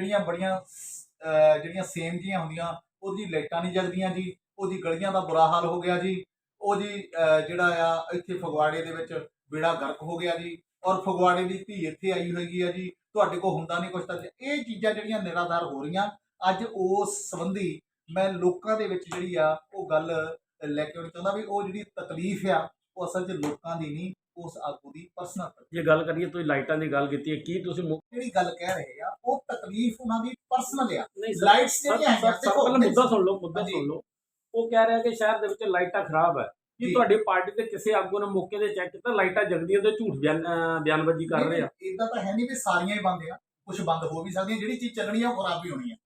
ਜਿਹੜੀਆਂ ਬੜੀਆਂ ਅਹ, ਜਿਹੜੀਆਂ ਸੇਮ ਜੀਆਂ ਹੁੰਦੀਆਂ ਉਹਦੀ ਲਾਈਟਾਂ ਨਹੀਂ ਜਗਦੀਆਂ ਜੀ ਉਹਦੀ ਗਲੀਆਂ ਦਾ ਬੁਰਾ ਹਾਲ ਹੋ ਗਿਆ ਜੀ ਉਹਦੀ ਅਹ, ਜਿਹੜਾ ਆ ਇੱਥੇ ਫਗਵਾੜੇ ਦੇ ਵਿੱਚ ਬੇੜਾ ਗਰਕ ਹੋ ਗਿਆ ਜੀ ਔਰ ਫਗਵਾੜੇ ਦੀ ਧੀ ਇੱਥੇ ਆਈ ਹੋਈ ਹੈ ਜੀ ਤੁਹਾਡੇ ਕੋਲ ਹੁੰਦਾ ਨਹੀਂ ਕੁਛ ਤਾਂ ਇਹ ਚੀਜ਼ਾਂ ਜਿਹੜੀਆਂ ਨਿਰਾਧਾਰ ਹੋ ਰਹੀਆਂ ਅੱਜ ਉਸ ਸੰਬੰਧੀ ਮੈਂ ਲੋਕਾਂ ਦੇ ਵਿੱਚ ਜਿਹੜੀ ਆ ਉਹ ਗੱਲ ਲੈ ਕੇ ਆਉਣੀ ਚਾਹੁੰਦਾ ਵੀ ਉਹ ਜਿਹੜੀ ਤਕਲੀਫ ਆ ਉਹ ਅਸਲ 'ਚ ਲੋਕਾਂ ਦੀ ਨਹੀਂ ਉਸ ਆਗੂ ਦੀ ਪਰਸਨਲ ਜੇ ਗੱਲ ਕਰੀਏ ਤੁਸੀਂ ਲਾਈਟਾਂ ਦੀ ਗੱਲ ਕੀਤੀ ਹੈ ਕੀ ਤੁਸੀਂ ਜਿਹੜੀ ਗੱਲ ਕਹਿ ਰਹੇ ਆ ਉਹ ਤਕਲੀਫ ਉਹਨਾਂ ਦੀ ਪਰਸਨਲ ਆ। ਨਹੀਂ ਲਾਈਟਸ ਸਰ ਜਿਹੜੀਆਂ ਸਰ ਹੈਗੀਆਂ ਸਰ ਪਹਿਲਾਂ ਮੁੱਦਾ ਸੁਣ ਲਓ ਮੁੱਦਾ ਹਾਂਜੀ। ਸੁਣ ਲਓ। ਉਹ ਕਹਿ ਰਿਹਾ ਕਿ ਸ਼ਹਿਰ ਦੇ ਵਿੱਚ ਲਾਈਟਾਂ ਖਰਾਬ ਹੈ ਕੀ ਜੀ। ਤੁਹਾਡੀ ਪਾਰਟੀ ਦੇ ਕਿਸੇ ਆਗੂ ਨੇ ਮੌਕੇ ਤੇ ਚੈੱਕ ਕੀਤਾ ਲਾਈਟਾਂ ਜਗਦੀਆਂ ਤੇ ਝੂਠ ਬਿਆਨ ਅਹ ਬਿਆਨਬਾਜ਼ੀ ਕਰ ਰਹੇ ਆ? ਇਦਾਂ ਤਾਂ ਹੈ ਨਹੀਂ ਵੀ ਸਾਰੀਆਂ ਹੀ ਬੰਦ ਆ। ਕੁਝ ਬੰਦ ਹੋ ਵੀ ਸਕਦੀਆਂ ਜਿਹੜੀ ਚੀਜ਼ ਚੱਲਣੀ ਆ ਉਹ ਖਰਾਬ ਵੀ ਹੋਣੀ ਆ।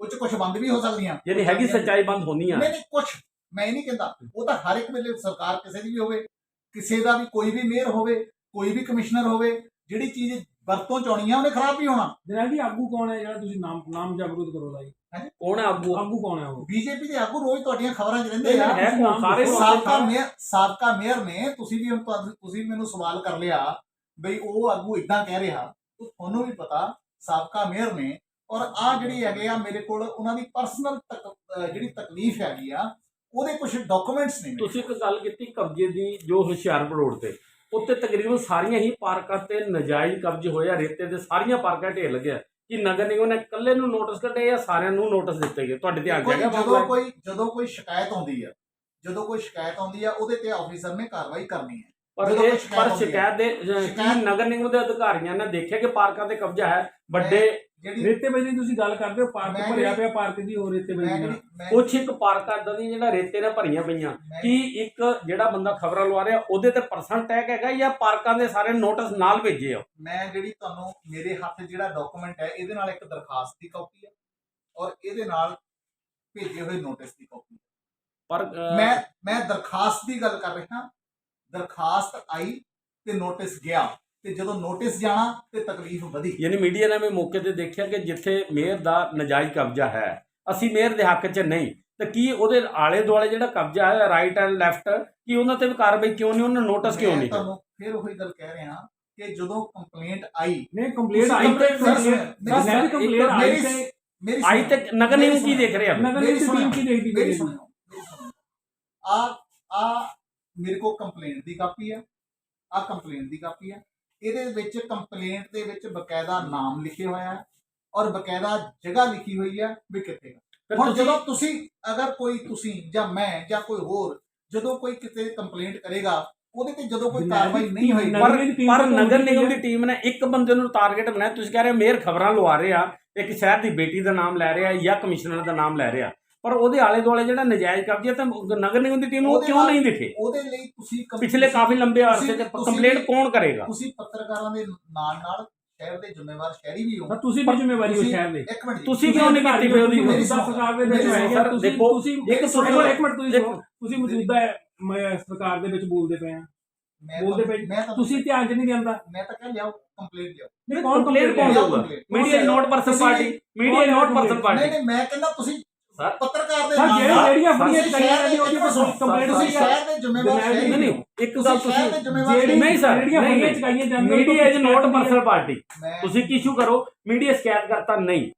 ਉਹ ਚ ਕੁਝ ਬੰਦ ਵੀ ਹੋ ਸਕਦੀਆਂ। ਯਾਨੀ ਹੈਗੀ ਸੱਚਾਈ ਬੰਦ ਹੋਣੀ ਆ। ਨਹੀਂ ਨਹੀਂ ਕੁਝ ਮੈਂ ਇਹ ਨਹੀਂ ਕਹਿੰਦਾ ਉਹ ਤਾਂ ਹਰ ਇੱਕ ਵੇਲੇ ਸਰਕਾਰ ਕਿਸੇ ਦੀ ਵੀ ਹੋਵੇ। ਕਿਸੇ ਦਾ ਵੀ ਕੋਈ ਵੀ ਮੇਅਰ ਹੋਵੇ ਕੋਈ ਵੀ ਕਮਿਸ਼ਨਰ ਹੋਵੇ ਜਿਹੜੀ ਚੀਜ਼ ਵਰਤੋਂ ਚ ਆਉਣੀ ਆ ਉਹਨੇ ਖਰਾਬ ਵੀ ਹੋਣਾ। ਜਨਾਬ ਜੀ ਆਗੂ ਕੌਣ ਹੈ ਜਿਹੜਾ ਤੁਸੀਂ ਨਾਮ ਨਾਮ ਜਾਗਰੂਕ ਕਰੋ ਦਾ ਜੀ ਕੌਣ ਹੈ ਆਗੂ? ਆਗੂ ਕੌਣ ਹੈ ਉਹ? ਬੀਜੇਪੀ ਦੇ ਆਗੂ ਰੋਜ਼ ਤੁਹਾਡੀਆਂ ਖਬਰਾਂ 'ਚ ਰਹਿੰਦੇ ਆ। ਹੈ ਕੌਣ? ਸਾਰੇ ਸਾਬਕਾ ਮੇਅਰ ਸਾਬਕਾ ਮੇਅਰ ਨੇ ਤੁਸੀਂ ਵੀ ਹੁਣ ਤੁਹਾਨੂੰ- ਤੁਸੀਂ ਮੈਨੂੰ ਸਵਾਲ ਕਰ ਲਿਆ ਬਈ ਉਹ ਆਗੂ ਇਦਾਂ ਕਹਿ ਰਿਹਾ ਤਾਂ ਤੁਹਾਨੂੰ ਵੀ ਪਤਾ ਸਾਬਕਾ ਮੇਅਰ ਨੇ ਔਰ ਆ ਜਿਹੜੀ ਹੈਗੇ ਆ ਮੇਰੇ ਕੋਲ ਉਹਨਾਂ ਦੀ ਪਰਸਨਲ ਜਿਹੜੀ ਤਕਲੀਫ ਹੈਗੀ ਆ ਉਹਦੇ ਕੁਝ ਡਾਕੂਮੈਂਟਸ ਨੇ ਮੇਰੇ ਤੁਸੀਂ ਇੱਕ ਗੱਲ ਕੀਤੀ ਕਬਜ਼ੇ ਦੀ ਜੋ ਹੁਸ਼ਿਆਰਪੁਰ ਰੋਡ ਤੇ। ਉੱਤੇ ਤਕਰੀਬਨ ਸਾਰੀਆਂ ਹੀ ਪਾਰਕਾਂ ਤੇ ਨਜਾਇਜ਼ ਕਬਜ਼ੇ ਹੋਏ ਆ ਰੇਤੇ ਦੇ ਸਾਰੀਆਂ ਪਾਰਕਾਂ ਢੇਰ ਲੱਗਿਆ ਕਿ ਨਗਰ ਨਿਗਮ ਨੇ ਇਕੱਲੇ ਨੂੰ ਨੋਟਿਸ ਕੱਢੇ ਜਾਂ ਸਾਰਿਆਂ ਨੂੰ ਨੋਟਿਸ ਦਿੱਤੇ ਗਏ? ਤੁਹਾਡੇ 'ਚ ਕੋਈ ਹੈਗਾ ਜਦੋਂ ਕੋਈ ਜਦੋਂ ਕੋਈ ਸ਼ਿਕਾਇਤ ਆਉਂਦੀ ਆ ਜਦੋਂ ਕੋਈ ਸ਼ਿਕਾਇਤ ਆਉਂਦੀ ਆ ਉਹਦੇ ਤੇ ਆਫੀਸਰ ਨੇ ਕਾਰਵਾਈ ਕਰਨੀ ਹੈ। ਪਰ ਪਰ। ਸ਼ਿਕਾਇਤ ਦੇ ਨਗਰ ਨਿਗਮ ਦੇ ਅਧਿਕਾਰੀਆਂ ਨੇ ਦੇਖਿਆ ਕਿ ਪਾਰਕਾਂ ਤੇ ਕਬਜ਼ਾ ਹੈ? ਵੱਡੇ ਜਿਹੜੀ ਰੇਤੇ ਬਜਰੀ ਤੁਸੀਂ ਗੱਲ ਕਰਦੇ ਹੋ ਪਾਰਕ ਮੈਂ ਭਰਿਆ ਜਿਹੜੀ- ਪਿਆ ਪਾਰਕ ਦੀ ਹੋਰ ਰੇਤੇ ਮੈਂ ਬਜਰੀ ਜਿਹੜੀ ਮੈਂ ਕੁਛ ਇੱਕ ਪਾਰਕਾਂ ਇਦਾਂ ਦੀਆਂ ਜਿਹੜਾ ਰੇਤੇ ਨਾਲ ਭਰੀਆਂ ਪਈਆਂ ਕੀ ਇੱਕ ਜਿਹੜਾ ਬੰਦਾ ਖਬਰਾਂ ਲਵਾ ਰਿਹਾ ਉਹਦੇ ਤੇ ਪਰਸਨ ਟੈਗ ਹੈਗਾ ਜਾਂ ਪਾਰਕਾਂ ਦੇ ਸਾਰੇ ਨੋਟਿਸ ਨਾਲ ਭੇਜੇ ਆ? ਮੈਂ ਜਿਹੜੀ ਤੁਹਾਨੂੰ ਮੇਰੇ ਹੱਥ ਜਿਹੜਾ ਡਾਕੂਮੈਂਟ ਹੈ ਇਹਦੇ ਨਾਲ ਇੱਕ ਦਰਖਾਸਤ ਦੀ ਕਾਪੀ ਹੈ ਔਰ ਇਹਦੇ ਨਾਲ ਭੇਜੇ ਹੋਏ ਨੋਟਿਸ ਦੀ ਕਾਪੀ ਪਰ ਮੈਂ ਮੈਂ ਦਰਖਾਸਤ ਦੀ ਗੱਲ ਕਰ ਰਿਹਾ ਦਰਖਾਸਤ ਆਈ ਤੇ ਨੋਟਿਸ ਗਿਆ। ਤੇ ਜਦੋਂ ਨੋਟਿਸ ਜਾਣਾ ਤੇ ਤਕਲੀਫ ਵਧੀ। ਯਾਨੀ ਮੀਡੀਆ ਨੇ ਵੀ ਮੌਕੇ ਤੇ ਦੇਖਿਆ ਕਿ ਜਿੱਥੇ ਮੇਅਰ ਦਾ ਨਜਾਇਜ਼ ਕਬਜ਼ਾ ਹੈ ਅਸੀਂ ਮੇਅਰ ਦੇ ਹੱਕ 'ਚ ਨਹੀਂ। ਤਾਂ ਕੀ ਉਹਦੇ ਆਲੇ ਦੁਆਲੇ ਜਿਹੜਾ ਕਬਜ਼ਾ ਹੈ ਰਾਈਟ ਐਂਡ ਲੈਫਟ ਕੀ ਉਹਨਾਂ ਤੇ ਵੀ ਕਾਰਵਾਈ ਕਿਉਂ ਨਹੀਂ ਉਹਨਾਂ ਨੋਟਿਸ ਕਿਉਂ ਮੈਂ ਨਹੀਂ? ਤੁਹਾਨੂੰ ਫਿਰ ਉਹੀ ਗੱਲ ਕਹਿ ਰਿਹਾ ਕਿ ਜਦੋਂ ਕੰਪਲੇਂਟ ਆਈ ਨਹੀਂ ਕੰਪਲੀਟ ਆਈ ਤੇ ਮੈਂ ਵੀ ਕੰਪਲੀਟ ਆਈ ਤੇ ਮੇਰੀ ਆਈ। ਤੇ ਨਗਰ ਨਿਗਮ ਕੀ ਦੇਖ ਰਿਹਾ? ਨਗਰ ਮੇਰੀ ਨਿਗਮ ਟੀਮ ਕੀ ਦੇਖਦੀ ਮੇਰੀ ਪਈ ਆ ਆ ਮੇਰੇ ਕੋਲ ਕੰਪਲੇਂਟ ਦੀ ਕਾਪੀ ਹੈ। ਆ ਕੰਪਲੇਂਟ ਦੀ ਕਾਪੀ ਹੈ। ਇਹਦੇ ਵਿੱਚ ਕੰਪਲੇਂਟ ਦੇ ਵਿੱਚ ਬਕਾਇਦਾ ਨਾਮ ਲਿਖਿਆ ਹੋਇਆ ਹੈ ਔਰ ਬਕਾਇਦਾ ਜਗ੍ਹਾ ਲਿਖੀ ਹੋਈ ਹੈ ਵੀ ਕਿੱਥੇ ਹੁਣ ਜਦੋਂ ਤੁਸੀਂ ਅਗਰ ਕੋਈ ਤੁਸੀਂ ਜਾਂ ਮੈਂ ਜਾਂ ਕੋਈ ਹੋਰ ਜਦੋਂ ਕੋਈ ਕਿਤੇ ਕੰਪਲੇਂਟ ਕਰੇਗਾ ਉਹਦੇ ਤੇ ਜਦੋਂ ਕੋਈ ਕਾਰਵਾਈ ਨਹੀਂ ਹੋਈ ਪਰ ਨਗਰ ਨਿਗਮ। ਦੀ ਟੀਮ ਨੇ ਇੱਕ ਬੰਦੇ ਨੂੰ ਟਾਰਗੇਟ ਬਣਾਇਆ। ਤੁਸੀਂ ਕਹਿ ਰਹੇ ਹੋ ਮੇਅਰ ਖਬਰਾਂ ਲਵਾ ਰਿਹਾ ਇੱਕ ਸ਼ਹਿਰ ਦੀ ਬੇਟੀ ਦਾ ਨਾਮ ਲੈ ਰਿਹਾ ਜਾਂ ਕਮਿਸ਼ਨਰ ਦਾ ਨਾਮ ਲੈ ਰਿਹਾ। ਪਰ ਉਹਦੇ ਆਲੇ ਦੁਆਲੇ ਜਿਹੜਾ ਨਜਾਇਜ਼ ਕਬਜ਼ਾ ਤਾਂ ਨਗਰ ਨਿਗਮ ਦੀ ਟੀਮ ਨੂੰ ਉਹਦੇ ਕਿਉਂ ਨਾਲ- ਨਹੀਂ ਦਿਖੇ? ਉਹਦੇ ਲਈ ਤੁਸੀਂ ਕੰਪ- ਪਿਛਲੇ ਕਾਫੀ ਲੰਬੇ ਅਰਸੇ ਤੁਸੀਂ ਕੰਪਲੇਂਟ ਕੌਣ ਕਰੇਗਾ? ਤੁਸੀਂ ਪੱਤਰਕਾਰਾਂ ਦੇ ਨਾਲ ਨਾਲ ਸ਼ਹਿਰ ਦੇ ਜ਼ਿੰਮੇਵਾਰ ਸ਼ਹਿਰੀ ਵੀ ਹੋ। ਤਾਂ ਤੁਸੀਂ ਵੀ ਜ਼ਿੰਮੇਵਾਰੀ ਹੋ ਤੁਸੀਂ- ਸ਼ਹਿਰ ਦੇ। ਇੱਕ ਮਿੰਟ ਜੀ। ਤੁਸੀਂ ਕਿਉਂ ਨਹੀਂ ਕੀਤੀ ਫਿਰ ਉਹਦੀ ਮੇਰੀ ਸਰਕਾਰ ਦੇ ਵਿੱਚ ਹੈਗੇ ਸਰ, ਤੁਸੀਂ ਦੇਖੋ, ਤੁਸੀਂ ਇੱਕ ਸੁਣੋ, ਇੱਕ ਮਿੰਟ ਤੁਸੀਂ। ਸੁਣੋ। ਤੁਸੀਂ ਮੌਜੂਦਾ ਹੈ, ਮੈਂ ਸਰਕਾਰ ਦੇ ਵਿੱਚ ਬੋਲਦੇ ਪਏ ਆ ਮੈਂ ਬੋਲਦੇ ਪਏ- ਮੈਂ ਤਾਂ ਤੁਸੀਂ ਧਿਆਨ ਚ ਨਹੀਂ ਦਿੰਦਾ ਮੈਂ ਤਾਂ ਕਹਿ ਲਿਆਓ ਕੰਪਲੇਂਟ ਲਿਆਓ। ਨਹੀਂ complaint ਕੌਣ ਲਿਆਓ ਦਊਗਾ? complaint। ਮੀਡੀਆ ਨੋਟ ਪਰਸਨ ਤੁਸੀਂ- ਪਾਰਟੀ ਮੀਡੀਆ ਨੋਟ ਪਰਸਨ ਨਹੀਂ ਪਾਰਟੀ ਨਹੀਂ ਮੈਂ ਕਹਿੰਦਾ ਤੁਸੀਂ ਸਰ, ਪੱਤਰਕਾਰ ਦੇ ਸਰ ਜਿਹੜੀ ਜਿਹੜੀਆਂ ਚਾਹੀਆਂ ਸ਼ਹਿਰ ਨੇ ਉਹਦੀ ਕੋਈ ਕੰਪਲੇਂਟ ਨਹੀਂ ਸ਼ਹਿਰ ਦੇ ਜ਼ਿੰਮੇਵਾਰ ਨਹੀਂ, ਨਹੀਂ ਇੱਕ ਗੱਲ ਤੁਸੀਂ ਜਿਹੜੀ ਨਹੀਂ ਸਰ, ਜਿਹੜੀਆਂ ਨਹੀਂ। ਚਕਾਈਆਂ ਜਾਂਦੀਆਂ media is not person party ਤੁਸੀਂ ਕੀ ਇਸ਼ੂ ਕਰੋ ਮੀਡੀਆ ਸ਼ਿਕਾਇਤ ਕਰਤਾ ਨਹੀਂ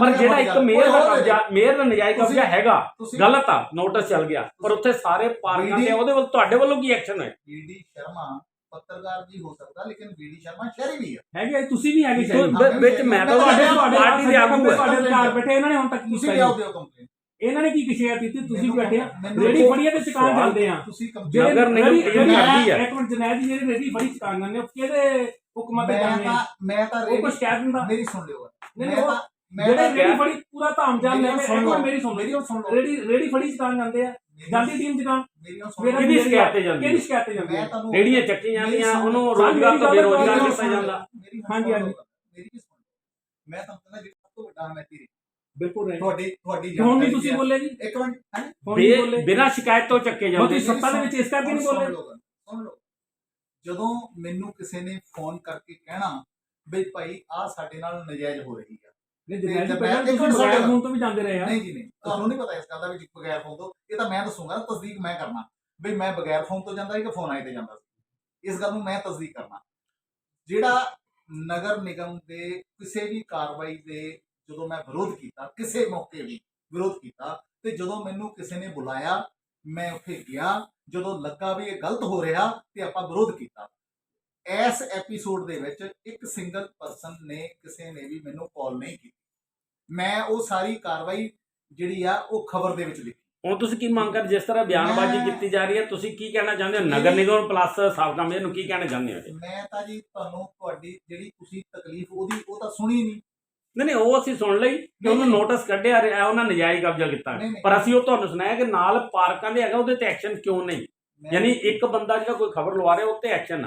ਪਰ ਜਿਹੜਾ ਇੱਕ। ਮੇਅਰ ਦਾ ਕਬਜ਼ਾ ਮੇਅਰ ਦਾ ਨਜਾਇਜ਼ ਕਬਜ਼ਾ ਹੈਗਾ ਗਲਤ ਆ ਨੋਟਿਸ ਚੱਲ ਗਿਆ ਪਰ ਉੱਥੇ ਸਾਰੇ ਪਾਰਕਾਂ ਤੇ ਉਹਦੇ ਵੱਲ ਤੁਹਾਡੇ ਵੱਲੋਂ ਕੀ ਐਕਸ਼ਨ ਹੈ ਬੀਡੀ ਸ਼ਰਮਾ ਪੱਤਰਕਾਰ ਵੀ ਹੋ ਸਕਦਾ ਲੇਕਿਨ ਬੀਡੀ ਸ਼ਰਮਾ ਸ਼ਹਿਰੀ ਵੀ ਹੈ ਹੈਗੇ ਤੁਸੀਂ ਵੀ ਹੈਗੇ ਤੋ ਸ਼ਾਇਦ ਵਿ- ਵਿੱਚ ਮੈਂ ਤਾਂ ਤੁਹਾਡੇ- ਤੁਹਾਡੇ ਪਾਰਟੀ ਦੇ ਆਗੂ ਹੈ ਤੁਹਾਡੇ ਅਧਿਕਾਰ ਬੈਠੇ ਇਹਨਾਂ ਨੇ ਹੁਣ ਤੱਕ ਤੁਸੀਂ ਲਿਆਓ ਜੀ? ਦਿਓ ਕੰਪਲੇਂਟ ਇਹਨਾਂ ਨੇ ਕੀ ਕਿਸ਼ਿਆ ਕੀਤੀ? ਤੁਸੀਂ ਵੀ ਬੈਠੇ ਆ ਰੇੜੀ ਫੜੀਆਂ ਤੇ ਚਕਾਨ ਜਾਂਦੇ ਆ। ਤੁਸੀਂ ਜਿਹੜੇ ਰੇਹੜੀ- ਟੀਮ ਮੈਂ- ਕਰਦੀ ਹੈ। ਇੱਕ ਮਿੰਟ ਜਨੈਦ ਜੀ ਜਿਹੜੇ ਰੇੜੀ ਫੜੀ ਚਕਾਨ ਜਾਂਦੇ ਆ, ਉਹ ਕਿਹੜੇ ਹੁਕਮਾਂ ਤੇ ਮੈਂ ਜਾਂਦੇ ਆ? ਤਾਂ ਮੈਂ ਤਾਂ ਉਹ ਰੇਡੀ ਕੋਈ ਸ਼ਿਕਾਇਤ ਦਿੰਦਾ। ਮੇਰੀ ਸੁਣ ਲਿਓ ਨਹੀਂ, ਮੈਂ ਤਾਂ ਮੈਂ ਜਿਹੜੇ ਤਾਂ ਰੇੜੀ ਫੜੀ ਪੂਰਾ ਧਾਮ ਜਾਮ ਲੈ ਮੇਰੀ ਇੱਕ ਸੁਣ ਲਓ। ਮਿੰਟ ਮੇਰੀ ਸੁਣ ਲਓ। ਰੇੜੀ ਰੇੜੀ ਫੜੀ ਚਕਾਨ ਜਾਂਦੇ ਆ। ਜਾਂਦੀ ਟੀਮ ਲਓ ਕਿਹਦੀ ਸ਼ਿਕਾਇਤ ਤੇ ਜਾਂਦੀ ਕਿਹੜੀ ਹੈ? ਸ਼ਿਕਾਇਤ ਤੇ ਜਾਂਦੀ ਮੈਂ ਹੈ ਤੁਹਾਨੂੰ ਰੇੜੀਆਂ ਚੱਕੀ ਜਾਂਦੀਆਂ ਉਹਨੂੰ ਰੋਜ਼ਗਾਰ ਤੋਂ ਬੇਰੋਜ਼ਗਾਰ ਕੀਤਾ ਜਾਂਦਾ। ਮੇਰੀ ਹਾਂਜੀ, ਹਾਂਜੀ। ਮੇਰੀ ਕੀ ਸੁਣ। ਮੈਂ ਤੁਹਾਨੂੰ ਕਹਿੰਦਾ ਜਿਹੜਾ ਸਭ ਤੋਂ ਵੱਡਾ ਹਮੈਤੀ ਰਹੀ। ਬਿਲਕੁਲ ਰਹੇ ਤੁਹਾਡੀ ਤੁਹਾਡੀ ਹੁਣ ਵੀ ਤੁਸੀਂ ਹੈ। ਬੋਲੇ ਜੀ? ਇੱਕ ਮਿੰਟ ਹੈ? ਹੁਣ ਵੀ ਬੇ- ਬੋਲੇ ਬਿਨਾਂ ਸ਼ਿਕਾਇਤ ਤੋਂ ਚੱਕੇ ਜਾਂਦੇ। ਤੁਸੀਂ ਸੱਤਾ ਦੇ ਵਿੱਚ ਇਸ ਕਰਕੇ ਨਹੀਂ ਬੋਲੇ। ਸੁਣ ਲਓ ਜਦੋਂ ਮੈਨੂੰ ਕਿਸੇ ਨੇ ਫੋਨ ਕਰਕੇ ਕਹਿਣਾ ਬਈ ਭਾਈ ਆ ਸਾਡੇ ਨਾਲ ਨਜਾਇਜ਼ ਹੋ ਰਹੀ ਆ। ਨਹੀਂ ਜਨਾਬ ਜੀ ਮੈਂ- ਪਹਿਲਾਂ ਇੱਕ ਤੁਸੀਂ ਮਿੰਟ। ਬਗੈਰ। ਫੋਨ ਤੋਂ ਵੀ ਜਾਂਦੇ ਰਹੇ ਆ। ਨਹੀਂ ਜੀ ਨਹੀਂ। ਤੁਹਾਨੂੰ ਨਹੀਂ ਪਤਾ ਇਸ ਗੱਲ ਦਾ ਵੀ ਬਗੈਰ ਫੋਨ ਤੋਂ, ਇਹ ਤਾਂ ਮੈਂ ਦੱਸੂਗਾ ਨਾ, ਤਸਦੀਕ ਮੈਂ ਕਰਨਾ। ਬਈ ਮੈਂ ਬਗੈਰ ਫੋਨ ਤੋਂ ਜਾਂਦਾ ਸੀ ਕਿ ਫੋਨ ਆਏ ਤੇ ਜਾਂਦਾ ਸੀ। ਇਸ ਗੱਲ ਨੂੰ ਮੈਂ ਤਸਦੀਕ ਕਰਨਾ। ਜਿਹੜਾ ਨਗਰ ਨਿਗਮ ਦੇ ਕਿਸੇ ਵੀ ਕਾਰਵਾਈ ਦੇ ਜਦੋਂ ਮੈਂ ਵਿਰੋਧ ਕੀਤਾ, ਕਿਸੇ ਮੌਕੇ ਵੀ ਵਿਰੋਧ ਕੀਤਾ, ਤੇ ਜਦੋਂ ਮੈਨੂੰ ਕਿਸੇ ਨੇ ਬੁਲਾਇਆ, ਮੈਂ ਉੱਥੇ ਗਿਆ, ਜਦੋਂ ਲੱਗਾ ਵੀ ਇਹ ਗਲਤ ਹੋ ਰਿਹਾ ਤੇ ਆਪਾਂ ਵਿਰੋਧ ਕੀਤਾ। ਇਸ ਐਪੀਸੋਡ ਦੇ ਵਿੱਚ ਇੱਕ ਸਿੰਗਲ ਪਰਸਨ ਨੇ ਕਿਸੇ ਨੇ ਵੀ ਮੈਨੂੰ ਕਾਲ ਨਹੀਂ ਕੀਤੀ। ਮੈਂ ਉਹ ਸਾਰੀ ਕਾਰਵਾਈ ਜਿਹੜੀ ਆ ਉਹ ਖਬਰ ਦੇ ਵਿੱਚ ਲਿਖੀ। ਹੁਣ ਤੁਸੀਂ ਕੀ ਮੰਗ ਕਰ ਜਿਸ ਤਰ੍ਹਾਂ ਬਿਆਨਬਾਜ਼ੀ ਕੀਤੀ ਜਾ ਰਹੀ ਹੈ ਤੁਸੀਂ ਕੀ ਕਹਿਣਾ ਚਾਹੁੰਦੇ ਹੋ? ਨਗਰ ਨਿਗਮ ਪਲੱਸ ਸਾਬਕਾ ਮੇਅਰ ਨੂੰ ਕੀ ਕਹਿਣਾ ਚਾਹੁੰਦੇ ਹੋ ਮੈਂ ਤਾਂ ਜੀ ਤੁਹਾਨੂੰ ਤੁਹਾਡੀ ਜਿਹੜੀ ਤੁਸੀਂ ਤਕਲੀਫ ਉਹਦੀ ਉਹ ਤਾਂ ਸੁਣੀ ਨਹੀਂ। ਨਹੀਂ ਨਹੀਂ ਉਹ ਅਸੀਂ ਸੁਣ ਲਈ ਕਿ ਉਹਨੂੰ। ਨੋਟਿਸ ਕੱਢਿਆ ਰਿਹਾ ਉਹਨਾਂ ਨਜਾਇਜ਼ ਕਬਜ਼ਾ ਕੀਤਾ। ਪਰ ਅਸੀਂ ਉਹ ਤੁਹਾਨੂੰ ਸੁਣਾਇਆ ਕਿ ਨਾਲ ਪਾਰਕਾਂ ਦੇ ਹੈਗਾ ਉਹਦੇ ਤੇ ਐਕਸ਼ਨ ਕਿਉਂ ਨਹੀਂ? ਯਾਨੀ ਇੱਕ ਬੰਦਾ ਜਿਹੜਾ ਕੋਈ ਖਬਰ ਲਵਾ ਰਿਹਾ ਉਹ ਤੇ ਐਕਸ਼ਨ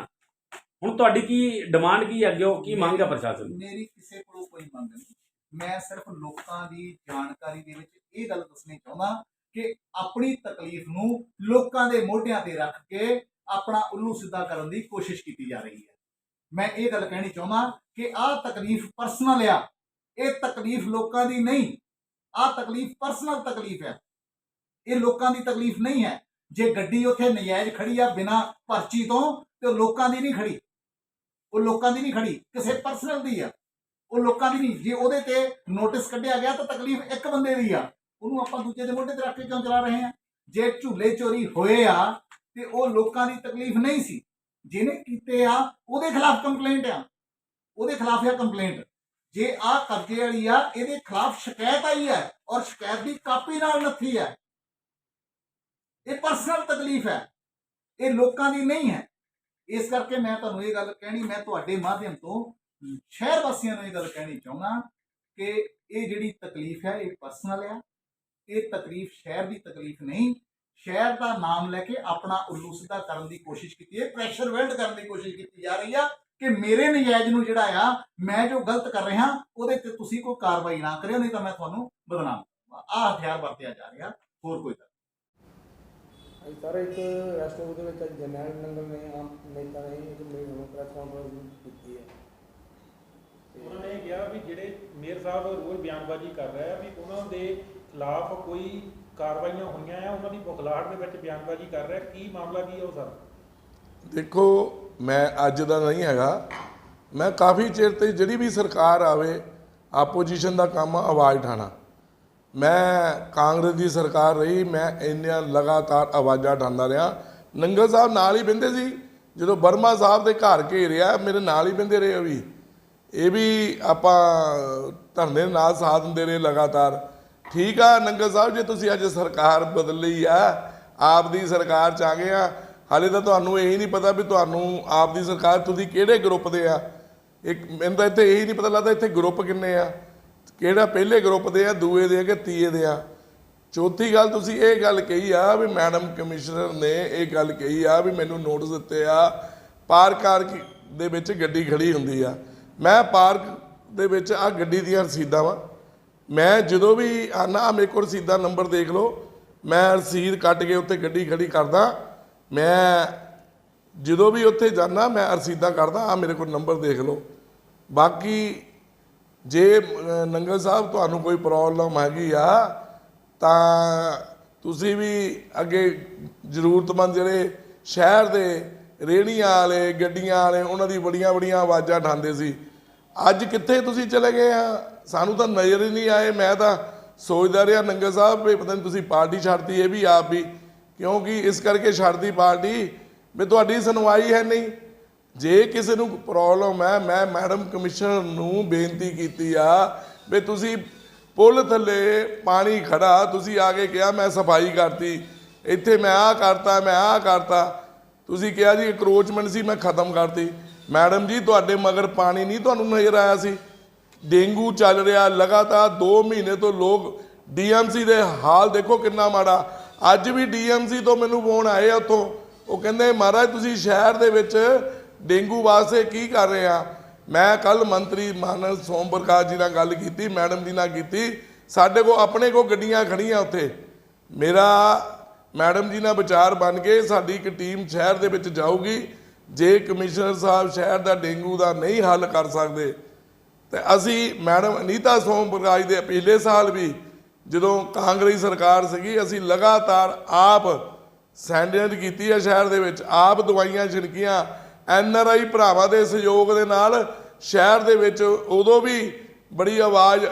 ਹੁਣ ਤੁਹਾਡੀ ਕੀ ਡਿਮਾਂਡ ਕੀ ਹੈ ਅੱਗੇ ਉਹ ਕੀ ਮੰਗ ਹੈ ਪ੍ਰਸ਼ਾਸਨ ਮੇਰੀ ਕਿਸੇ ਕੋਲੋਂ ਕੋਈ ਮੰਗ ਨਹੀਂ। ਮੈਂ ਸਿਰਫ ਲੋਕਾਂ ਦੀ ਜਾਣਕਾਰੀ ਦੇ ਵਿੱਚ ਇਹ ਗੱਲ ਦੱਸਣੀ ਚਾਹੁੰਦਾ ਕਿ ਆਪਣੀ ਤਕਲੀਫ ਨੂੰ ਲੋਕਾਂ ਦੇ ਮੋਢਿਆਂ ਤੇ ਰੱਖ ਕੇ ਆਪਣਾ ਉੱਲੂ ਸਿੱਧਾ ਕਰਨ ਦੀ ਕੋਸ਼ਿਸ਼ ਕੀਤੀ ਜਾ ਰਹੀ ਹੈ। ਮੈਂ ਇਹ ਗੱਲ ਕਹਿਣੀ ਚਾਹੁੰਦਾ ਕਿ ਆਹ ਤਕਲੀਫ ਪਰਸਨਲ ਆ। ਇਹ ਤਕਲੀਫ ਲੋਕਾਂ ਦੀ ਨਹੀਂ, ਆਹ ਤਕਲੀਫ ਪਰਸਨਲ ਤਕਲੀਫ ਹੈ। ਇਹ ਲੋਕਾਂ ਦੀ ਤਕਲੀਫ ਨਹੀਂ ਹੈ। ਜੇ ਗੱਡੀ ਉੱਥੇ ਨਜਾਇਜ਼ ਖੜੀ ਆ ਬਿਨਾ ਪਰਚੀ ਤੋਂ, ਤੇ ਉਹ ਲੋਕਾਂ ਦੀ ਨਹੀਂ ਖੜੀ ਉਹ ਲੋਕਾਂ ਦੀ ਨਹੀਂ ਖੜੀ ਕਿਸੇ ਪਰਸਨਲ ਦੀ ਆ। ਉਹ ਲੋਕਾਂ ਦੀ ਨਹੀਂ। ਜੇ ਉਹਦੇ ਤੇ ਨੋਟਿਸ ਕੱਢਿਆ ਗਿਆ ਤਾਂ ਤਕਲੀਫ ਇੱਕ ਬੰਦੇ ਦੀ ਆ। ਉਹਨੂੰ ਆਪਾਂ ਦੂਜੇ ਦੇ ਮੋਢੇ ਤੇ ਰੱਖ ਕੇ ਕਿਉਂ ਚਲਾ ਰਹੇ ਆ? ਜੇ ਝੂਲੇ ਚੋਰੀ ਹੋਏ ਆ ਤੇ ਉਹ ਲੋਕਾਂ ਦੀ ਤਕਲੀਫ ਨਹੀਂ ਸੀ। ਜਿਹਨੇ ਕੀਤੇ ਆ, ਉਹਦੇ ਖਿਲਾਫ ਕੰਪਲੇਂਟ ਆ। ਉਹਦੇ ਖਿਲਾਫ ਆ ਕੰਪਲੇਂਟ ਜੇ ਆ ਕਬਜ਼ੇ ਵਾਲੀ ਆ, ਇਹਦੇ ਖਿਲਾਫ ਸ਼ਿਕਾਇਤ ਆਈ ਹੈ ਔਰ ਸ਼ਿਕਾਇਤ ਦੀ ਕਾਪੀ ਨਾਲ ਨੱਥੀ ਹੈ ਇਹ ਪਰਸਨਲ ਤਕਲੀਫ ਹੈ ਇਹ ਲੋਕਾਂ ਦੀ ਨਹੀਂ ਹੈ। ਇਸ ਕਰਕੇ ਮੈਂ ਤੁਹਾਨੂੰ ਇਹ ਗੱਲ ਕਹਿਣੀ, ਮੈਂ ਤੁਹਾਡੇ ਮਾਧਿਅਮ ਤੋਂ ਸ਼ਹਿਰ ਵਾਸੀਆਂ ਨੂੰ ਇਹ ਗੱਲ ਕਹਿਣੀ ਚਾਹੁੰਦਾ ਕਿ ਇਹ ਜਿਹੜੀ ਤਕਲੀਫ ਹੈ, ਇਹ ਪਰਸਨਲ ਆ। ਇਹ ਤਕਲੀਫ ਸ਼ਹਿਰ ਦੀ ਤਕਲੀਫ ਨਹੀਂ, ਸ਼ਹਿਰ ਦਾ ਨਾਮ ਲੈ ਕੇ ਆਪਣਾ ਉੱਲੂ ਸਿੱਧਾ ਕਰਨ ਦੀ ਕੋਸ਼ਿਸ਼ ਕੀਤੀ ਹੈ ਪ੍ਰੈਸ਼ਰ ਬਿਲਡ ਕਰਨ ਦੀ ਕੋਸ਼ਿਸ਼ ਕੀਤੀ ਜਾ ਰਹੀ ਆ ਕਿ ਮੇਰੇ ਨਜਾਇਜ਼ ਨੂੰ ਜਿਹੜਾ ਆ, ਮੈਂ ਜੋ ਗਲਤ ਕਰ ਰਿਹਾ, ਉਹਦੇ ਤੇ ਤੁਸੀਂ ਕੋਈ ਕਾਰਵਾਈ ਨਾ ਕਰਿਓ, ਨਹੀਂ ਤਾਂ ਮੈਂ ਤੁਹਾਨੂੰ ਬਦਨਾਮ ਆਹ ਹਥਿਆਰ ਵਰਤਿਆ ਜਾ ਰਿਹਾ, ਹੋਰ ਕੋਈ ਗੱਲ ਅੱਜ ਸਰ ਇੱਕ ਰੈਸਟੋਰੈਂਟ ਦੇ ਵਿੱਚ ਅੱਜ ਜਰਨੈਲ ਨੰਗਲ ਨੇ, ਆਮ ਨੇਤਾ ਨੇ, ਇੱਕ ਮੀਟਿੰਗ ਨੂੰ ਪ੍ਰੈਸ ਕਾਨਫਰੰਸ ਕੀਤੀ ਹੈ। ਉਹਨਾਂ ਨੇ ਕਿਹਾ ਵੀ ਜਿਹੜੇ ਮੇਅਰ ਸਾਹਿਬ ਰੋਜ਼ ਬਿਆਨਬਾਜ਼ੀ ਕਰ ਰਹੇ ਆ ਵੀ ਉਹਨਾਂ ਦੇ ਖਿਲਾਫ ਕੋਈ ਕਾਰਵਾਈਆਂ ਹੋਈਆਂ ਆ, ਉਹਨਾਂ ਦੀ ਬੁਖਲਾਹਟ ਦੇ ਵਿੱਚ ਬਿਆਨਬਾਜ਼ੀ ਕਰ ਰਿਹਾ ਕੀ ਮਾਮਲਾ ਕੀ ਹੈ ਉਹ ਸਰ? ਦੇਖੋ, ਮੈਂ ਅੱਜ ਦਾ ਨਹੀਂ ਹੈਗਾ। ਮੈਂ ਕਾਫੀ ਚਿਰ ਤੇ ਜਿਹੜੀ ਵੀ ਸਰਕਾਰ ਆਵੇ, ਆਪੋਜੀਸ਼ਨ ਦਾ ਕੰਮ ਆਵਾਜ਼ ਉਠਾਉਣਾ। ਮੈਂ ਕਾਂਗਰਸ ਦੀ ਸਰਕਾਰ ਰਹੀ, ਮੈਂ ਇੰਨੀਆਂ ਲਗਾਤਾਰ ਆਵਾਜ਼ਾਂ ਉਠਾਉਂਦਾ ਰਿਹਾ। ਨੰਗਲ ਸਾਹਿਬ ਨਾਲ ਹੀ ਬੰਦੇ ਸੀ। ਜਦੋਂ ਬਰਮਾ ਸਾਹਿਬ ਦੇ ਘਰ ਘੇਰਿਆ, ਮੇਰੇ ਨਾਲ ਹੀ ਬੰਦੇ ਰਹੇ ਵੀ। ਇਹ ਵੀ ਆਪਾਂ ਧਰਨੇ ਨਾਲ ਸਾਥ ਦਿੰਦੇ ਰਹੇ ਲਗਾਤਾਰ। ਠੀਕ ਆ ਨੰਗਲ ਸਾਹਿਬ, ਜੇ ਤੁਸੀਂ ਅੱਜ ਸਰਕਾਰ ਬਦਲ ਲਈ ਆ, ਆਪ ਦੀ ਸਰਕਾਰ ਚ ਆ ਗਏ ਆ, ਹਾਲੇ ਤਾਂ ਤੁਹਾਨੂੰ ਇਹ ਨਹੀਂ ਪਤਾ ਵੀ ਤੁਹਾਨੂੰ ਆਪ ਦੀ ਸਰਕਾਰ ਤੁਸੀਂ ਕਿਹੜੇ ਗਰੁੱਪ ਦੇ ਆ। ਇੱਕ ਮੈਨੂੰ ਤਾਂ ਇੱਥੇ ਇਹ ਨਹੀਂ ਪਤਾ ਲੱਗਦਾ ਇੱਥੇ ਗਰੁੱਪ ਕਿੰਨੇ ਆ। ਕਿਹੜਾ ਪਹਿਲੇ ਗਰੁੱਪ ਦੇ ਆ, ਦੂਏ ਦੇ ਆ ਕਿ ਤੀਏ ਦੇ ਆ। ਚੌਥੀ ਗੱਲ ਤੁਸੀਂ ਇਹ ਗੱਲ ਕਹੀ ਆ ਵੀ ਮੈਡਮ ਕਮਿਸ਼ਨਰ ਨੇ ਇਹ ਗੱਲ ਕਹੀ ਆ ਵੀ ਮੈਨੂੰ ਨੋਟਿਸ ਦਿੱਤੇ ਆ ਪਾਰਕ ਕਾਰ ਦੇ ਵਿੱਚ ਗੱਡੀ ਖੜੀ ਹੁੰਦੀ ਆ। ਮੈਂ ਪਾਰਕ ਦੇ ਵਿੱਚ ਆ ਗੱਡੀ ਦੀਆਂ ਰਸੀਦਾਂ ਵਾ। ਮੈਂ ਜਦੋਂ ਵੀ ਆਨਾ ਮੇਰੇ ਕੋਲ ਰਸੀਦਾਂ, ਨੰਬਰ ਦੇਖ ਲਓ। ਮੈਂ ਰਸੀਦ ਕੱਟ ਕੇ ਉੱਤੇ ਗੱਡੀ ਖੜੀ ਕਰਦਾ। ਮੈਂ ਜਦੋਂ ਵੀ ਉੱਥੇ ਜਾਣਾ ਮੈਂ ਰਸੀਦਾਂ ਕਰਦਾ ਆ ਮੇਰੇ ਕੋਲ ਨੰਬਰ ਦੇਖ ਲਓ। ਬਾਕੀ ਜੇ ਨੰਗਲ ਸਾਹਿਬ, ਤੁਹਾਨੂੰ ਕੋਈ ਪ੍ਰੋਬਲਮ ਹੈਗੀ ਆ, ਤਾਂ ਤੁਸੀਂ ਵੀ ਅੱਗੇ ਜ਼ਰੂਰਤਮੰਦ ਜਿਹੜੇ ਸ਼ਹਿਰ ਦੇ ਰੇਹੜੀਆਂ ਵਾਲੇ, ਗੱਡੀਆਂ ਵਾਲੇ, ਉਹਨਾਂ ਦੀ ਬੜੀਆਂ ਬੜੀਆਂ ਆਵਾਜ਼ਾਂ ਉਠਾਉਂਦੇ ਸੀ। ਅੱਜ ਕਿੱਥੇ ਤੁਸੀਂ ਚਲੇ ਗਏ ਆ? ਸਾਨੂੰ ਤਾਂ ਨਜ਼ਰ ਹੀ ਨਹੀਂ ਆਏ। ਮੈਂ ਤਾਂ ਸੋਚਦਾ ਰਿਹਾ, ਨੰਗਲ ਸਾਹਿਬ, ਵੀ ਪਤਾ ਨਹੀਂ ਤੁਸੀਂ ਪਾਰਟੀ ਛੱਡਤੀ, ਇਹ ਵੀ ਆਪ ਵੀ ਕਿਉਂਕਿ ਇਸ ਕਰਕੇ ਛੱਡਦੀ ਪਾਰਟੀ। ਵੀ ਤੁਹਾਡੀ ਸੁਣਵਾਈ ਹੈ ਨਹੀਂ। ਜੇ ਕਿਸੇ ਨੂੰ ਪ੍ਰੋਬਲਮ ਹੈ, ਮੈਂ ਮੈਡਮ ਕਮਿਸ਼ਨਰ ਨੂੰ ਬੇਨਤੀ ਕੀਤੀ ਆ, ਵੀ ਤੁਸੀਂ ਪੁਲ ਥੱਲੇ ਪਾਣੀ ਖੜਾ ਤੁਸੀਂ ਆ ਕੇ ਕਿਹਾ, ਮੈਂ ਸਫ਼ਾਈ ਕਰਤੀ। ਇੱਥੇ ਮੈਂ ਆਹ ਕਰਤਾ, ਮੈਂ ਆਹ ਕਰਤਾ। ਤੁਸੀਂ ਕਿਹਾ ਜੀ ਅਕਰੋਚਮੈਂਟ ਸੀ, ਮੈਂ ਖਤਮ ਕਰਤੀ। ਮੈਡਮ ਜੀ, ਤੁਹਾਡੇ ਮਗਰ ਪਾਣੀ ਨਹੀਂ ਤੁਹਾਨੂੰ ਨਜ਼ਰ ਆਇਆ ਸੀ। ਡੇਂਗੂ ਚੱਲ ਰਿਹਾ, ਲਗਾਤਾਰ 2 ਮਹੀਨੇ ਤੋਂ ਲੋਕ ਡੀਐਮਸੀ ਦੇ ਹਾਲ ਦੇਖੋ ਕਿੰਨਾ ਮਾੜਾ। ਅੱਜ ਵੀ ਡੀਐਮਸੀ ਤੋਂ ਮੈਨੂੰ ਫੋਨ ਆਏ ਆ ਉੱਥੋਂ। ਉਹ ਕਹਿੰਦੇ, ਮਹਾਰਾਜ, ਤੁਸੀਂ ਸ਼ਹਿਰ ਦੇ ਵਿੱਚ ਡੇਂਗੂ ਵਾਸਤੇ ਕੀ ਕਰ ਰਹੇ ਆ? ਮੈਂ ਕੱਲ ਮੰਤਰੀ ਮਾਨਸ ਸੋਮ ਪ੍ਰਕਾਸ਼ ਜੀ ਨਾਲ ਗੱਲ ਕੀਤੀ, ਮੈਡਮ ਜੀ ਨਾਲ ਕੀਤੀ। ਸਾਡੇ ਕੋਲ, ਆਪਣੇ ਕੋਲ ਗੱਡੀਆਂ ਖੜੀਆਂ ਉੱਥੇ। ਮੇਰਾ ਮੈਡਮ ਜੀ ਨਾਲ ਵਿਚਾਰ ਬਣ ਕੇ ਸਾਡੀ ਇੱਕ ਟੀਮ ਸ਼ਹਿਰ ਦੇ ਵਿੱਚ ਜਾਊਗੀ। ਜੇ ਕਮਿਸ਼ਨਰ ਸਾਹਿਬ ਸ਼ਹਿਰ ਦਾ ਡੇਂਗੂ ਦਾ ਨਹੀਂ ਹੱਲ ਕਰ ਸਕਦੇ, ਤੇ ਅਸੀਂ ਮੈਡਮ ਅਨੀਤਾ ਸੋਮ ਪ੍ਰਕਾਸ਼ ਦੇ ਪਿਛਲੇ ਸਾਲ ਵੀ ਜਦੋਂ ਕਾਂਗਰਸੀ ਸਰਕਾਰ ਸੀਗੀ, ਅਸੀਂ ਲਗਾਤਾਰ ਆਪ ਸੈਂਡਿੰਗ ਕੀਤੀ ਹੈ ਸ਼ਹਿਰ ਦੇ ਵਿੱਚ, ਆਪ ਦਵਾਈਆਂ ਛਿੜਕੀਆਂ ਐਨ ਆਰ ਆਈ ਭਰਾਵਾਂ ਦੇ ਸਹਿਯੋਗ ਦੇ ਨਾਲ ਸ਼ਹਿਰ ਦੇ ਵਿੱਚ ਉਦੋਂ ਵੀ ਬੜੀ ਆਵਾਜ਼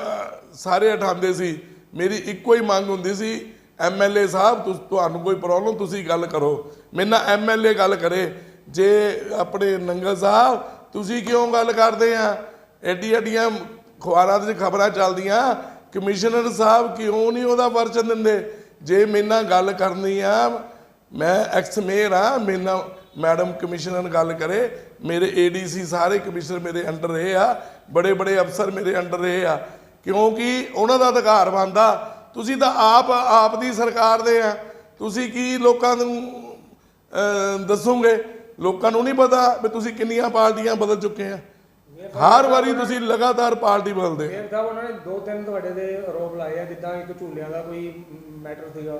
ਸਾਰੇ ਉਠਾਉਂਦੇ ਸੀ। ਮੇਰੀ ਇੱਕੋ ਹੀ ਮੰਗ ਹੁੰਦੀ ਸੀ ਐਮਐਲਏ ਸਾਹਿਬ ਤੁਹਾਨੂੰ ਕੋਈ ਪ੍ਰੋਬਲਮ ਤੁਸੀਂ ਗੱਲ ਕਰੋ। ਮੇਰੇ ਨਾਲ ਐਮਐਲਏ ਗੱਲ ਕਰੇ। ਜੇ ਆਪਣੇ ਨੰਗਲ ਸਾਹਿਬ, ਤੁਸੀਂ ਕਿਉਂ ਗੱਲ ਕਰਦੇ ਆ? ਐਡੀ ਐਡੀਆਂ ਅਖਬਾਰਾਂ ਦੇ ਖਬਰਾਂ ਚੱਲਦੀਆਂ, ਕਮਿਸ਼ਨਰ ਸਾਹਿਬ ਕਿਉਂ ਨਹੀਂ ਉਹਦਾ ਵਰਚਨ ਦਿੰਦੇ? ਜੇ ਮੇਰੇ ਨਾਲ ਗੱਲ ਕਰਨੀ ਆ, ਮੈਂ ਐਕਸ ਮੇਅਰ ਆ, ਮੇਰੇ ਨਾਲ ਮੈਡਮ ਕਮਿਸ਼ਨਰ ਗੱਲ ਕਰੇ। ਮੇਰੇ ਏਡੀਸੀ ਸਾਰੇ ਕਮਿਸ਼ਨਰ ਮੇਰੇ ਅੰਡਰ ਰਹੇ ਆ। ਬੜੇ ਬੜੇ ਅਫਸਰ ਮੇਰੇ ਅੰਡਰ ਰਹੇ ਆ। ਕਿਉਂਕਿ ਉਹਨਾਂ ਦਾ ਅਧਿਕਾਰ ਬਣਦਾ। ਤੁਸੀਂ ਤਾਂ ਆਪ ਆਪ ਦੀ ਸਰਕਾਰ ਦੇ ਆ। ਤੁਸੀਂ ਕੀ ਲੋਕਾਂ ਨੂੰ ਅਹ, ਦੱਸੋਗੇ? ਲੋਕਾਂ ਨੂੰ ਨਹੀਂ ਪਤਾ ਵੀ ਤੁਸੀਂ ਕਿੰਨੀਆਂ ਪਾਰਟੀਆਂ ਬਦਲ ਚੁੱਕੇ ਆ। ਹਰ ਵਾਰੀ ਤੁਸੀਂ ਲਗਾਤਾਰ ਪਾਰਟੀ ਬਦਲਦੇ ਮੇਰ ਸਾਹਿਬ ਉਹਨਾਂ ਨੇ ਦੋ ਤਿੰਨ ਤੁਹਾਡੇ ਦੇ ਆਰੋਪ ਲਾਏ ਆ ਜਿੱਦਾਂ ਇੱਕ ਝੂਲਿਆਂ ਦਾ ਕੋਈ ਮੈਟਰ ਸੀਗਾ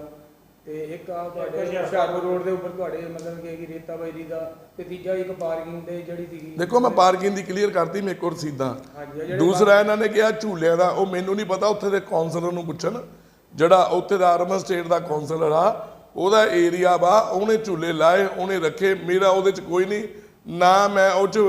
ਤੇ ਇੱਕ ਆ ਤੁਹਾਡੇ ਹੁਸ਼ਿਆਰਪੁਰ ਰੋਡ ਦੇ ਉੱਪਰ ਤੁਹਾਡੇ ਮਤਲਬ ਕਿ ਹੈਗੀ ਰੇਤਾ ਬਾਈ ਦਾ ਤੇ ਤੀਜਾ ਇੱਕ ਪਾਰਕਿੰਗ ਦੇ ਜਿਹੜੀ ਸੀਗੀ। ਦੇਖੋ ਮੈਂ ਪਾਰਕਿੰਗ ਦੀ ਕਲੀਅਰ ਕਰਤੀ ਮੇਰੇ ਕੋਲ ਰਸੀਦਾਂ ਦੂਸਰਾ ਇਹਨਾਂ ਨੇ ਕਿਹਾ ਝੂਲਿਆਂ ਦਾ ਉਹ ਮੈਨੂੰ ਨਹੀਂ ਪਤਾ ਉੱਥੇ ਦੇ ਕਾਉਂਸਲਰ ਨੂੰ ਪੁੱਛਣ। ਜਿਹੜਾ ਉੱਥੇ ਦਾ ਅਰਬਨ ਸਟੇਟ ਦਾ ਕਾਉਂਸਲਰ ਆ, ਉਹਦਾ ਏਰੀਆ ਵਾ, ਉਹਨੇ ਝੂਲੇ ਲਾਏ, ਉਹਨੇ ਰੱਖੇ, ਮੇਰਾ ਉਹਦੇ ਚ ਕੋਈ ਨਹੀਂ, ਨਾ ਮੈਂ ਉਹ ਚ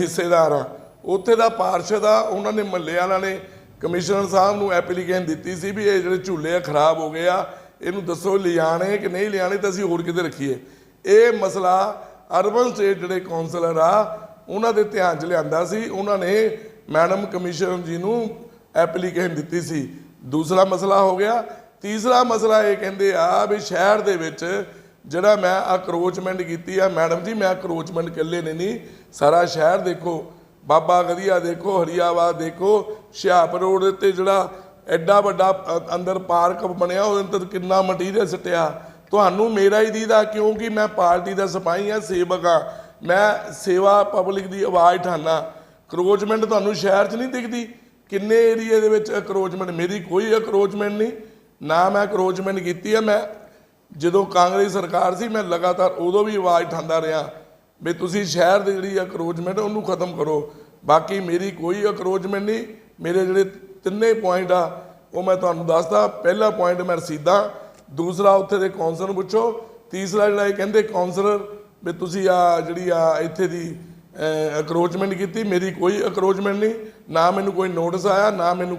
ਹਿੱਸੇਦਾਰ ਆ। ਉੱਥੇ ਦਾ ਪਾਰਸ਼ਦ ਆ, ਉਹਨਾਂ ਨੇ ਮੱਲੇ ਵਾਲਿਆਂ ਨੇ ਕਮਿਸ਼ਨਰ ਸਾਹਿਬ ਨੂੰ ਐਪਲੀਕੇਸ਼ਨ ਦਿੱਤੀ ਸੀ ਵੀ ਇਹ ਜਿਹੜੇ ਝੂਲੇ ਆ, ਖਰਾਬ ਹੋ ਗਏ ਆ, ਇਹਨੂੰ ਦੱਸੋ ਲਿਜਾਣੇ ਕਿ ਨਹੀਂ ਲਿਆਣੇ ਤਾਂ ਅਸੀਂ ਹੋਰ ਕਿਤੇ ਰੱਖੀਏ। ਇਹ ਮਸਲਾ ਅਰਬਨ ਸਟੇਟ ਜਿਹੜੇ ਕਾਉਂਸਲਰ ਆ, ਉਹਨਾਂ ਦੇ ਧਿਆਨ 'ਚ ਲਿਆਂਦਾ ਸੀ, ਉਹਨਾਂ ਨੇ ਮੈਡਮ ਕਮਿਸ਼ਨਰ ਜੀ ਨੂੰ ਐਪਲੀਕੇਸ਼ਨ ਦਿੱਤੀ ਸੀ। ਦੂਸਰਾ ਮਸਲਾ ਹੋ ਗਿਆ। ਤੀਸਰਾ ਮਸਲਾ ਇਹ ਕਹਿੰਦੇ ਆ ਵੀ ਸ਼ਹਿਰ ਦੇ ਵਿੱਚ ਜਿਹੜਾ ਮੈਂ ਅਕਰੋਚਮੈਂਟ ਕੀਤੀ ਆ, ਮੈਡਮ ਜੀ ਮੈਂ ਅਕਰੋਚਮੈਂਟ ਇਕੱਲੇ ਨੇ ਨਹੀਂ, ਸਾਰਾ ਸ਼ਹਿਰ ਦੇਖੋ। ਬਾਬਾ ਗਦੀਆ ਦੇਖੋ ਹਰੀਆਬਾਦ ਦੇਖੋ, ਹੁਸ਼ਿਆਰਪੁਰ ਰੋਡ ਦੇ ਉੱਤੇ ਜਿਹੜਾ ਐਡਾ ਵੱਡਾ ਅੰਦਰ ਪਾਰਕ ਬਣਿਆ, ਉਹਦੇ ਅੰਦਰ ਕਿੰਨਾ ਮਟੀਰੀਅਲ ਸਟਿਆ। ਤੁਹਾਨੂੰ ਮੇਰਾ ਹੀ ਦੀਦਾ, ਕਿਉਂਕਿ ਮੈਂ ਪਾਰਟੀ ਦਾ ਸਿਪਾਹੀ ਆ, ਸੇਵਕ ਆ। ਮੈਂ ਸੇਵਾ ਪਬਲਿਕ ਦੀ ਆਵਾਜ਼ ਠਾਨਾ ਕਰੋਚਮੈਂਟ ਤੁਹਾਨੂੰ ਸ਼ਹਿਰ 'ਚ ਨਹੀਂ ਦਿਖਦੀ। ਕਿੰਨੇ ਏਰੀਏ ਦੇ ਵਿੱਚ ਅਕਰੋਚਮੈਂਟ ਮੇਰੀ ਕੋਈ ਅਕਰੋਚਮੈਂਟ ਨਹੀਂ। ਨਾ ਮੈਂ ਅਕਰੋਚਮੈਂਟ ਕੀਤੀ ਆ ਮੈਂ ਜਦੋਂ ਕਾਂਗਰਸ ਸਰਕਾਰ ਸੀ, ਮੈਂ ਲਗਾਤਾਰ ਉਦੋਂ ਵੀ ਆਵਾਜ਼ ਠਾਂਦਾ ਰਿਹਾ ਵੀ ਤੁਸੀਂ ਸ਼ਹਿਰ ਦੀ ਜਿਹੜੀ ਅਕਰੋਚਮੈਂਟ ਉਹਨੂੰ ਖਤਮ ਕਰੋ। ਬਾਕੀ ਮੇਰੀ ਕੋਈ ਅਕਰੋਚਮੈਂਟ ਨਹੀਂ। ਮੇਰੇ ਜਿਹੜੇ ਤਿੰਨੇ ਪੁਆਇੰਟ ਆ, ਉਹ ਮੈਂ ਤੁਹਾਨੂੰ ਦੱਸਦਾ। ਪਹਿਲਾ ਪੁਆਇੰਟ ਮੈਂ ਰਸੀਦਾਂ, ਦੂਸਰਾ ਉੱਥੇ ਦੇ ਕੌਂਸਲਰ ਨੂੰ ਪੁੱਛੋ। ਤੀਸਰਾ ਜਿਹੜਾ ਇਹ ਕਹਿੰਦੇ ਕੌਂਸਲਰ ਵੀ ਤੁਸੀਂ ਆ ਜਿਹੜੀ ਆ ਇੱਥੇ ਦੀ ਅਕਰੋਚਮੈਂਟ ਕੀਤੀ, ਮੇਰੀ ਕੋਈ ਅਕਰੋਚਮੈਂਟ ਨਹੀਂ, ਨਾ ਮੈਨੂੰ ਕੋਈ ਨੋਟਿਸ ਆਇਆ, ਨਾ ਮੈਨੂੰ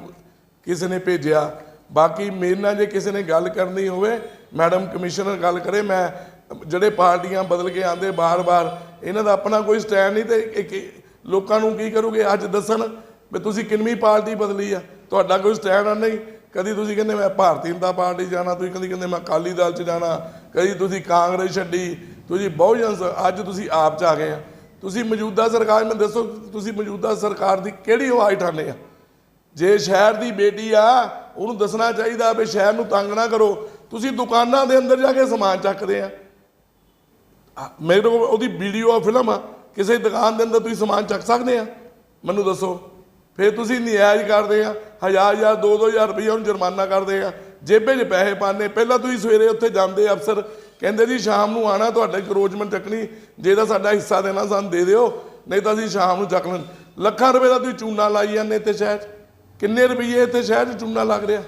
ਕਿਸੇ ਨੇ ਭੇਜਿਆ। ਬਾਕੀ ਮੇਰੇ ਨਾਲ ਜੇ ਕਿਸੇ ਨੇ ਗੱਲ ਕਰਨੀ ਹੋਵੇ ਮੈਡਮ ਕਮਿਸ਼ਨਰ ਗੱਲ ਕਰੇ, ਮੈਂ ਜਿਹੜੇ ਪਾਰਟੀਆਂ ਬਦਲ ਕੇ ਆਂਦੇ ਬਾਰ-ਬਾਰ, ਇਹਨਾਂ ਦਾ ਆਪਣਾ ਕੋਈ ਸਟੈਂਡ ਨਹੀਂ ਤੇ ਇੱਕ- ਲੋਕਾਂ ਨੂੰ ਕੀ ਕਰੋਗੇ? ਅੱਜ ਦੱਸਣ ਵੀ ਤੁਸੀਂ ਕਿੰਨਵੀਂ ਪਾਰਟੀ ਬਦਲੀ ਆ। ਤੁਹਾਡਾ ਕੋਈ ਸਟੈਂਡ ਆ ਨਹੀਂ। ਕਦੀ ਤੁਸੀਂ ਕਹਿੰਦੇ ਮੈਂ ਭਾਰਤੀ ਜਨਤਾ ਪਾਰਟੀ ਜਾਣਾ, ਤੁਸੀਂ ਕਦੀ ਕਹਿੰਦੇ ਮੈਂ ਅਕਾਲੀ ਦਲ ਚ ਜਾਣਾ, ਕਦੀ ਤੁਸੀਂ ਕਾਂਗਰਸ ਛੱਡੀ, ਤੁਸੀਂ ਬਹੁਜਨ ਸ- ਅੱਜ ਤੁਸੀਂ ਆਪ ਚ ਆ ਗਏ ਆ। ਤੁਸੀਂ ਮੌਜੂਦਾ ਸਰਕਾਰ, ਮੈਨੂੰ ਦੱਸੋ, ਤੁਸੀਂ ਮੌਜੂਦਾ ਸਰਕਾਰ ਦੀ ਕਿਹੜੀ ਆਵਾਜ਼ ਠਾਣੇ ਆ? ਜੇ ਸ਼ਹਿਰ ਦੀ ਬੇਟੀ ਆ, ਉਹਨੂੰ ਦੱਸਣਾ ਚਾਹੀਦਾ ਵੀ ਸ਼ਹਿਰ ਨੂੰ ਤੰਗ ਨਾ ਕਰੋ। ਤੁਸੀਂ ਦੁਕਾਨਾਂ ਦੇ ਅੰਦਰ ਜਾ ਕੇ ਸਮਾਨ ਚੱਕਦੇ ਆ। ਮੇਰੇ ਕੋਲ ਉਹਦੀ ਵੀਡੀਓ ਆ, ਫਿਲਮ ਆ। ਕਿਸੇ ਦੁਕਾਨ ਦੇ ਅੰਦਰ ਤੁਸੀਂ ਸਮਾਨ ਚੱਕ ਸਕਦੇ ਆ? ਮੈਨੂੰ ਦੱਸੋ। ਫਿਰ ਤੁਸੀਂ ਨਿਆਜ਼ ਕਰਦੇ ਆ, ਹਜ਼ਾਰ ਹਜ਼ਾਰ, ਦੋ ਦੋ ਹਜ਼ਾਰ ਰੁਪਈਆ ਉਹਨੂੰ ਜੁਰਮਾਨਾ ਕਰਦੇ ਆ। ਜੇਬੇ 'ਚ ਪੈਸੇ ਪਾਣੇ ਪਹਿਲਾਂ ਤੁਸੀਂ ਸਵੇਰੇ ਉੱਥੇ ਜਾਂਦੇ ਅਫਸਰ ਕਹਿੰਦੇ ਜੀ ਸ਼ਾਮ ਨੂੰ ਆਣਾ, ਤੁਹਾਡੇ ਕਰੋਚਮੈਂਟ ਚੱਕਣੀ, ਜੇ ਤਾਂ ਸਾਡਾ ਹਿੱਸਾ ਦੇਣਾ ਸਾਨੂੰ ਦੇ ਦਿਓ, ਨਹੀਂ ਤਾਂ ਅਸੀਂ ਸ਼ਾਮ ਨੂੰ ਚੱਕ ਲੈਣ। ਲੱਖਾਂ ਰੁਪਏ ਦਾ ਤੁਸੀਂ ਚੂਨਾ ਲਾਈ ਜਾਂਦੇ ਇੱਥੇ ਸ਼ਹਿਰ 'ਚ। ਕਿੰਨੇ ਰੁਪਏ ਇੱਥੇ ਸ਼ਹਿਰ 'ਚ ਚੂਨਾ ਲੱਗ ਰਿਹਾ?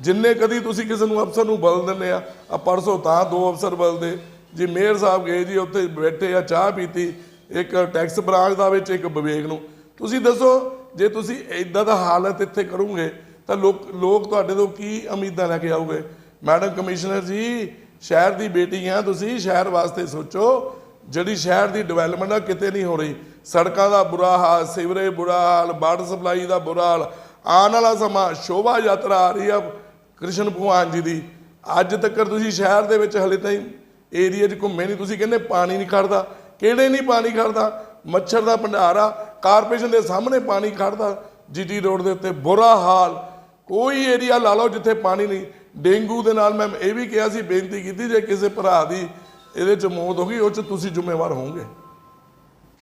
ਜਿੰਨੇ ਕਦੀ ਤੁਸੀਂ ਕਿਸੇ ਨੂੰ ਅਫਸਰ ਨੂੰ ਬਦਲ ਦਿੰਦੇ ਆ ਆ ਪਰਸੋਂ ਤਾਂ ਦੋ ਅਫਸਰ ਬਦਲਦੇ। ਜੀ ਮੇਅਰ ਸਾਹਿਬ ਗਏ ਜੀ, ਉੱਥੇ ਬੈਠੇ ਆ, ਚਾਹ ਪੀਤੀ, ਇੱਕ ਟੈਕਸ ਬ੍ਰਾਂਚ ਦਾ ਵਿੱਚ, ਇੱਕ ਵਿਵੇਕ ਨੂੰ। ਤੁਸੀਂ ਦੱਸੋ, ਜੇ ਤੁਸੀਂ ਇਦਾਂ ਦਾ ਹਾਲਤ ਇੱਥੇ ਕਰੋਗੇ, ਤਾਂ ਲੋਕ ਲੋਕ ਤੁਹਾਡੇ ਤੋਂ ਕੀ ਉਮੀਦਾਂ ਲੈ ਕੇ ਆਉਗੇ ਮੈਡਮ ਕਮਿਸ਼ਨਰ ਜੀ ਸ਼ਹਿਰ ਦੀ ਬੇਟੀ ਆ ਤੁਸੀਂ, ਸ਼ਹਿਰ ਵਾਸਤੇ ਸੋਚੋ। ਜਿਹੜੀ ਸ਼ਹਿਰ ਦੀ ਡਿਵੈਲਪਮੈਂਟ ਆ, ਕਿਤੇ ਨਹੀਂ ਹੋ ਰਹੀ। ਸੜਕਾਂ ਦਾ ਬੁਰਾ ਹਾਲ, ਸੀਵਰੇਜ ਬੁਰਾ ਹਾਲ ਵਾਟਰ ਸਪਲਾਈ ਦਾ ਬੁਰਾ ਹਾਲ। ਆਉਣ ਵਾਲਾ ਸਮਾਂ, ਸ਼ੋਭਾ ਯਾਤਰਾ ਆ ਰਹੀ ਆ ਕ੍ਰਿਸ਼ਨ ਭਗਵਾਨ ਜੀ ਦੀ। ਅੱਜ ਤੱਕ ਤੁਸੀਂ ਸ਼ਹਿਰ ਦੇ ਵਿੱਚ ਹਲੇ ਤਾਈਂ ਏਰੀਆ 'ਚ ਘੁੰਮੇ ਨਹੀਂ। ਤੁਸੀਂ ਕਹਿੰਦੇ ਪਾਣੀ ਨਹੀਂ ਖੜਦਾ। ਕਿਹੜੇ ਨਹੀਂ ਪਾਣੀ ਖੜਦਾ? ਮੱਛਰ ਦਾ ਭੰਡਾਰਾ ਕਾਰਪੋਰੇਸ਼ਨ ਦੇ ਸਾਹਮਣੇ ਪਾਣੀ ਖੜਦਾ। ਜੀਟੀ ਰੋਡ ਦੇ ਉੱਤੇ ਬੁਰਾ ਹਾਲ। ਕੋਈ ਏਰੀਆ ਲਾ ਲਓ ਜਿੱਥੇ ਪਾਣੀ ਨਹੀਂ। ਡੇਂਗੂ ਦੇ ਨਾਲ ਮੈਂ ਇਹ ਵੀ ਕਿਹਾ ਸੀ, ਬੇਨਤੀ ਕੀਤੀ ਜੇ ਕਿਸੇ ਭਰਾ ਦੀ ਇਹਦੇ ਚ ਮੌਤ ਹੋ ਗਈ, ਉਹ ਚ ਤੁਸੀਂ ਜ਼ਿੰਮੇਵਾਰ ਹੋਵੋਗੇ।